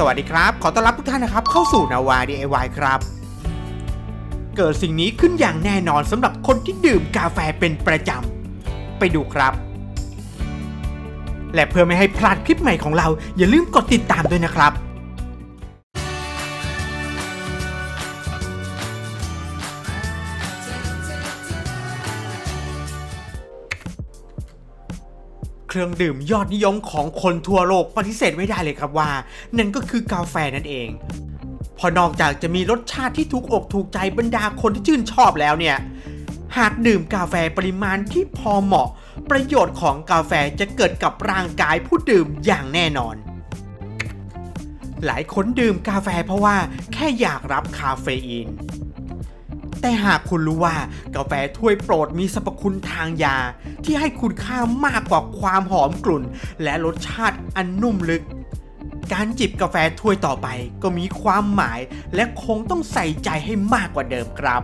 สวัสดีครับ ขอต้อนรับทุกท่านนะครับ เข้าสู่นาวา DIY ครับ เกิดสิ่งนี้ขึ้นอย่างแน่นอนสำหรับคนที่ดื่มกาแฟเป็นประจำ ไปดูครับ และเพื่อไม่ให้พลาดคลิปใหม่ของเรา อย่าลืมกดติดตามด้วยนะครับ รื่องดื่มยอดนิยมของคนทั่วโลกปฏิเสธไม่ได้เลยครับว่า นั่นก็คือกาแฟนั่นเองพอนอกจากจะมีรสชาติที่ถูกอกถูกใจบรรดาคนที่ชื่นชอบแล้วเนี่ย หากดื่มกาแฟปริมาณที่พอเหมาะ ประโยชน์ของกาแฟจะเกิดกับร่างกายผู้ดื่มอย่างแน่นอน หลายคนดื่มกาแฟเพราะว่าแค่อยากรับคาเฟอีน แต่หากคุณรู้ว่ากาแฟถ้วยโปรดมีสรรพคุณทางยา ที่ให้คุณค่ามากกว่าความหอมกลุ่น และรสชาติอันนุ่มลึก การจิบกาแฟถ้วยต่อไปก็มีความหมาย และคงต้องใส่ใจให้มากกว่าเดิมครับ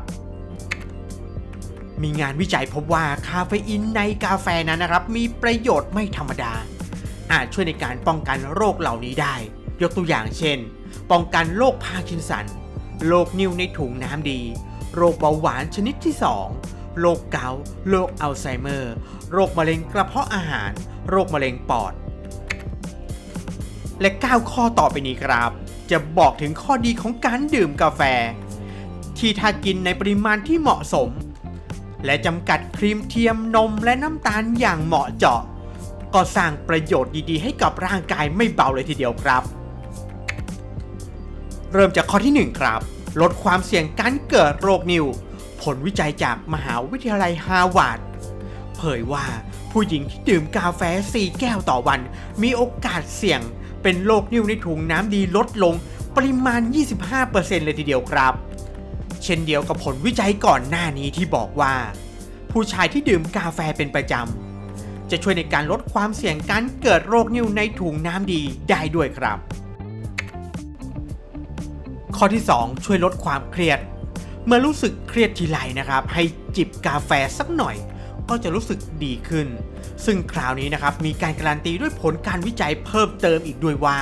มีงานวิจัยพบว่าคาเฟอีนในกาแฟนั้นนะครับ มีประโยชน์ไม่ธรรมดา อาจช่วยในการป้องกันโรคเหล่านี้ได้ ยกตัวอย่างเช่น ป้องกันโรคพาร์กินสันโรคนิ่วในถุงน้ำดี โรคเบาหวานชนิดที่ 2 โรคเกาต์โรคอัลไซเมอร์ โรคมะเร็งกระเพาะอาหาร โรคมะเร็งปอด และ 9 ข้อต่อไปนี้ครับ จะบอกถึงข้อดีของการดื่มกาแฟ ที่ถ้ากินในปริมาณที่เหมาะสม และจำกัดครีมเทียมนมและน้ำตาลอย่างเหมาะเจาะ ก็สร้างประโยชน์ดีๆ ให้กับร่างกายไม่เบาเลยทีเดียวครับ เริ่มจากข้อที่ 1 ครับ ลดความเสี่ยงการเกิดโรคนิ่วผลวิจัยจากมหาวิทยาลัยฮาร์วาร์ดเผยว่าผู้หญิงที่ดื่มกาแฟ 4 แก้วต่อวัน มีโอกาสเสี่ยง เป็นโรคนิ่วในถุงน้ำดีลดลงปริมาณ 25%เลยทีเดียวครับ เช่นเดียวกับผลวิจัยก่อนหน้านี้ที่บอกว่า ผู้ชายที่ดื่มกาแฟเป็นประจำ จะช่วยในการลดความเสี่ยงการเกิดโรคนิ่วในถุงน้ำดีได้ด้วยครับ ข้อที่ 2 ช่วยลดความเครียด เมื่อรู้สึกเครียดทีไรนะครับ ให้จิบกาแฟสักหน่อย ก็จะรู้สึกดีขึ้น ซึ่งคราวนี้นะครับมีการการันตีด้วยผลการวิจัยเพิ่มเติมอีกด้วยว่า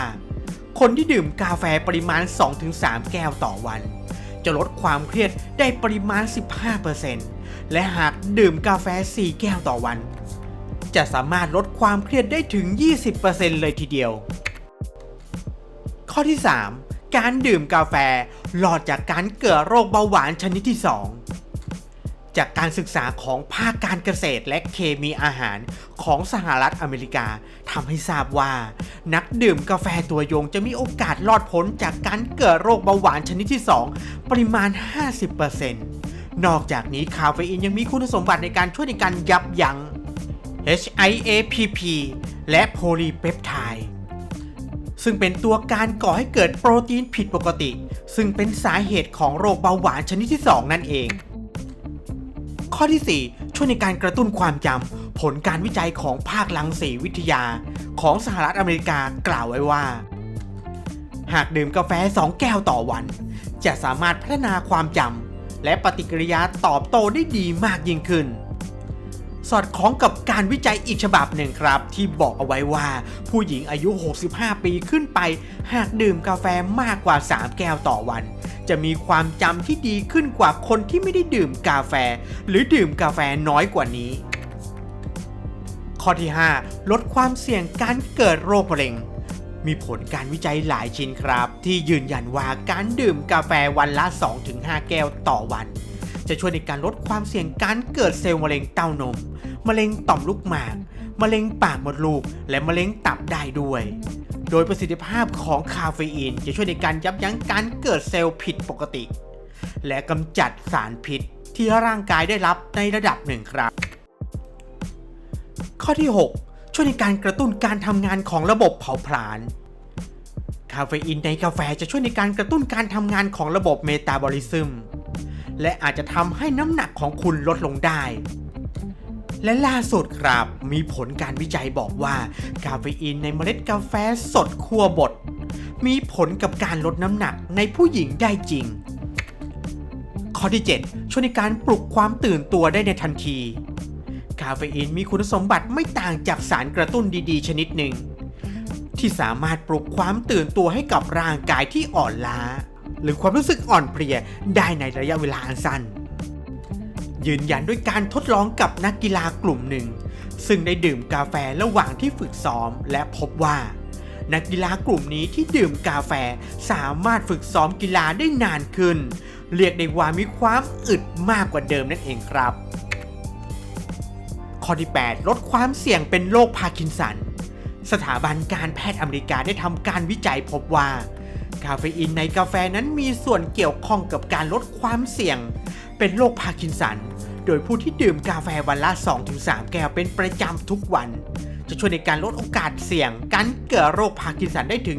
คนที่ดื่มกาแฟปริมาณ 2-3 แก้วต่อวัน จะลดความเครียดได้ปริมาณ 15%และหากดื่มกาแฟ 4 แก้วต่อวัน จะสามารถลดความเครียดได้ถึง 20%เลยทีเดียว ข้อที่ 3 การดื่มกาแฟหลอดจากการเกิดโรคเบาหวานชนิดที่ 2 จากการศึกษาของภาคการเกษตรและเคมีอาหารของสหรัฐอเมริกาทำให้ทราบว่า นักดื่มกาแฟตัวยงจะมีโอกาสรอดพ้นจากการเกิดโรคเบาหวานชนิดที่ 2 ปริมาณ 50%นอกจากนี้คาเฟอีนยังมีคุณสมบัติในการช่วยในการยับยั้ง HIAPP และโพลีเปปไทด์ ซึ่งเป็นตัวการก่อให้เกิดโปรตีนผิดปกติ ซึ่งเป็นสาเหตุของโรคเบาหวานชนิดที่ 2 นั่นเอง ข้อที่ 4 ช่วยในการกระตุ้นความจำผลการวิจัยของภาคลังสีวิทยา ของสหรัฐอเมริกากล่าวไว้ว่า หากดื่มกาแฟ 2 แก้วต่อวัน จะสามารถพัฒนาความจำและปฏิกิริยาตอบโต้ได้ดีมากยิ่งขึ้น สอดคล้องกับการวิจัยอีกฉบับหนึ่งครับ ที่บอกเอาไว้ว่า ผู้หญิงอายุ 65 ปีขึ้นไป หากดื่มกาแฟมากกว่า 3 แก้วต่อวัน จะมีความจำที่ดีขึ้นกว่าคนที่ไม่ได้ดื่มกาแฟ หรือดื่มกาแฟน้อยกว่านี้ ข้อที่ 5 ลดความเสี่ยงการเกิดโรคมะเร็ง มีผลการวิจัยหลายชิ้นครับ ที่ยืนยันว่าการดื่มกาแฟวันละ 2-5 แก้วต่อวัน จะช่วยในการลดความเสี่ยงการเกิดเซลล์มะเร็งเต้านม มะเร็งต่อมลูกหมาก มะเร็งปากมดลูก และมะเร็งตับได้ด้วย โดยประสิทธิภาพของคาเฟอีนจะช่วยในการยับยั้งการเกิดเซลล์ผิดปกติ และกำจัดสารพิษที่ร่างกายได้รับในระดับหนึ่งครับ ข้อที่ 6 ช่วยในการกระตุ้นการทำงานของระบบเผาผลาญคาเฟอีนในกาแฟจะช่วยในการกระตุ้นการทำงานของระบบเมตาบอลิซึม และอาจจะทำให้น้ำหนักของคุณลดลงได้ และล่าสุดครับมีผลการวิจัยบอกว่า คาเฟอีนในเมล็ดกาแฟสดคั่วบดมีผลกับการลดน้ำหนักในผู้หญิงได้จริง ข้อที่ 7 ช่วยในการปลุกความตื่นตัวได้ในทันที คาเฟอีนมีคุณสมบัติไม่ต่างจากสารกระตุ้นดีๆ ชนิดหนึ่ง ที่สามารถปลุกความตื่นตัวให้กับร่างกายที่อ่อนล้า หรือความรู้สึกอ่อนเพลียได้ในระยะเวลาอันสั้น ยืนยันด้วยการทดลองกับนักกีฬากลุ่มหนึ่ง ซึ่งได้ดื่มกาแฟระหว่างที่ฝึกซ้อมและพบว่า นักกีฬากลุ่มนี้ที่ดื่มกาแฟสามารถฝึกซ้อมกีฬาได้นานขึ้น เรียกได้ว่ามีความอึดมากกว่าเดิมนั่นเองครับ ข้อที่ 8 ลดความเสี่ยงเป็นโรคพาร์กินสันสถาบันการแพทย์อเมริกาได้ทำการวิจัยพบว่า คาเฟอีนในกาแฟนั้นมีส่วนเกี่ยวข้องกับการลดความเสี่ยง เป็นโรคพาร์กินสัน โดยผู้ที่ดื่มกาแฟวันละ 2-3 แก้วเป็นประจำทุกวัน จะช่วยในการลดโอกาสเสี่ยง การเกิดโรคพาร์กินสันได้ถึง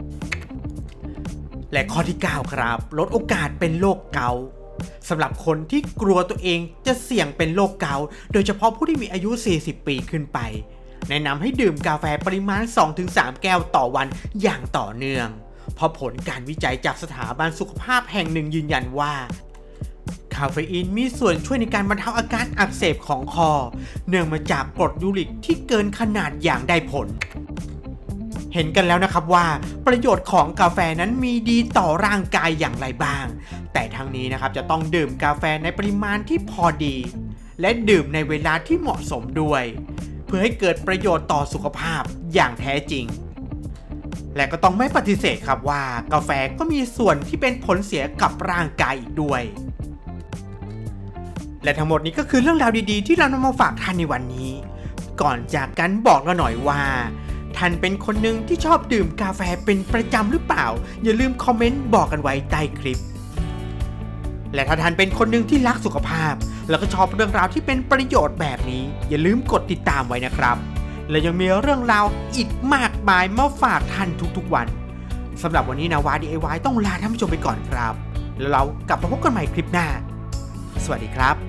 25%และข้อที่ 9 ครับ ลดโอกาสเป็นโรคเกาสำหรับคนที่กลัวตัวเองจะเสี่ยงเป็นโรคเกา โดยเฉพาะผู้ที่มีอายุ 40 ปีขึ้นไป แนะนำให้ดื่มกาแฟปริมาณ 2-3 แก้วต่อวันอย่างต่อเนื่อง เพราะผลการวิจัยจากสถาบันสุขภาพแห่งหนึ่งยืนยันว่าคาเฟอีนมีส่วนช่วยในการบรรเทาอาการอักเสบของคอ เนื่องมาจากกรดยูริกที่เกินขนาดอย่างได้ผล เห็นกันแล้วนะครับว่า ประโยชน์ของกาแฟนั้นมีดีต่อร่างกายอย่างไรบ้าง แต่ทั้งนี้นะครับจะต้องดื่มกาแฟในปริมาณที่พอดี และดื่มในเวลาที่เหมาะสมด้วย เพื่อให้เกิดประโยชน์ต่อสุขภาพอย่างแท้จริง และก็ต้องไม่ปฏิเสธครับว่ากาแฟก็มีส่วนที่เป็นผลเสียกับร่างกายอีกด้วย และทั้งหมดนี้ก็คือเรื่องราวดีๆ ที่เรานำมาฝากท่านในวันนี้ ก่อนจากกันบอกเราหน่อยว่าท่านเป็นคนหนึ่งที่ชอบดื่มกาแฟเป็นประจำหรือเปล่า อย่าลืมคอมเมนต์บอกกันไว้ใต้คลิป และถ้าท่านเป็นคนหนึ่งที่รักสุขภาพ แล้วก็ชอบเรื่องราวที่เป็นประโยชน์แบบนี้ อย่าลืมกดติดตามไว้นะครับ และยังมีเรื่องราวอีกมากมายมาฝากท่านทุกๆวันสำหรับวันนี้นาวา DIY ต้องลาท่านผู้ชมไปก่อนครับ แล้วเรากลับมาพบกันใหม่คลิปหน้า สวัสดีครับ